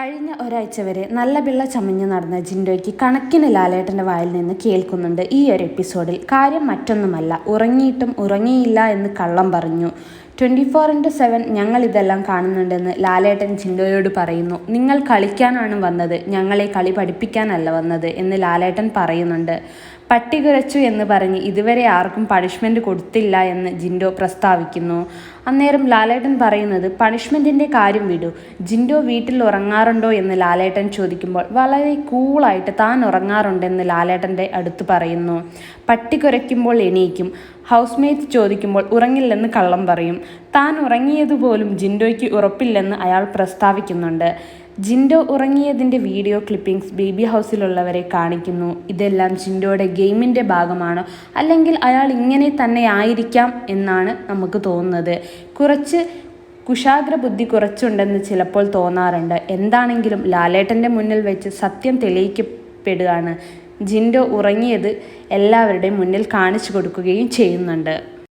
കഴിഞ്ഞ ഒരാഴ്ച വരെ നല്ല പിള്ള ചമഞ്ഞു നടന്ന ജിൻഡോയ്ക്ക് കണക്കിന് ലാലേട്ടന്റെ വായിൽ നിന്ന് കേൾക്കുന്നുണ്ട്. ഈ ഒരു എപ്പിസോഡിൽ കാര്യം മറ്റൊന്നുമല്ല. ഉറങ്ങിയിട്ടും ഉറങ്ങിയില്ല എന്ന് കള്ളം പറഞ്ഞു. ട്വന്റി ഫോർ ഇന്റു സെവൻ ഞങ്ങൾ ഇതെല്ലാം കാണുന്നുണ്ടെന്ന് ലാലേട്ടൻ ജിൻഡോയോട് പറയുന്നു. നിങ്ങൾ കളിക്കാനാണ് വന്നത്. ഞങ്ങളെ കളി പഠിപ്പിക്കാനല്ല വന്നത് എന്ന് ലാലേട്ടൻ പറയുന്നുണ്ട്. പട്ടി കുറച്ചു എന്ന് പറഞ്ഞ് ഇതുവരെ ആർക്കും പണിഷ്മെന്റ് കൊടുത്തില്ല എന്ന് ജിൻഡോ പ്രസ്താവിക്കുന്നു. അന്നേരം ലാലേട്ടൻ പറയുന്നത് പണിഷ്മെന്റിന്റെ കാര്യം വിടൂ. ജിൻഡോ വീട്ടിൽ ഉറങ്ങാറുണ്ടോ? എന്ന് ലാലേട്ടൻ ചോദിക്കുമ്പോൾ വളരെ കൂളായിട്ട് താൻ ഉറങ്ങാറുണ്ടെന്ന് ലാലേട്ടന്റെ അടുത്ത് പറയുന്നു. പട്ടി കുരയ്ക്കുമ്പോൾ എണീക്കും. ഹൗസ് മേറ്റ് ചോദിക്കുമ്പോൾ ഉറങ്ങില്ലെന്ന് കള്ളം പറയും. താൻ ഉറങ്ങിയതുപോലും ജിൻഡോയ്ക്ക് ഉറപ്പില്ലെന്ന് അയാൾ പ്രസ്താവിക്കുന്നുണ്ട്. ജിൻഡോ ഉറങ്ങിയതിന്റെ വീഡിയോ ക്ലിപ്പിംഗ്സ് ബേബി ഹൗസിലുള്ളവരെ കാണിക്കുന്നു. ഇതെല്ലാം ജിൻഡോയുടെ ഗെയിമിന്റെ ഭാഗമാണോ. അല്ലെങ്കിൽ അയാൾ ഇങ്ങനെ തന്നെ ആയിരിക്കാം എന്നാണ് നമുക്ക് തോന്നുന്നത്. കുറച്ച് കുശാഗ്ര ബുദ്ധി കുറച്ചുണ്ടെന്ന് ചിലപ്പോൾ തോന്നാറുണ്ട്. എന്താണെങ്കിലും ലാലേട്ടന്റെ മുന്നിൽ വെച്ച് സത്യം തെളിയിക്കപ്പെടുകയാണ്. ജിൻഡോ ഉറങ്ങിയത് എല്ലാവരുടെയും മുന്നിൽ കാണിച്ചു കൊടുക്കുകയും ചെയ്യുന്നുണ്ട്.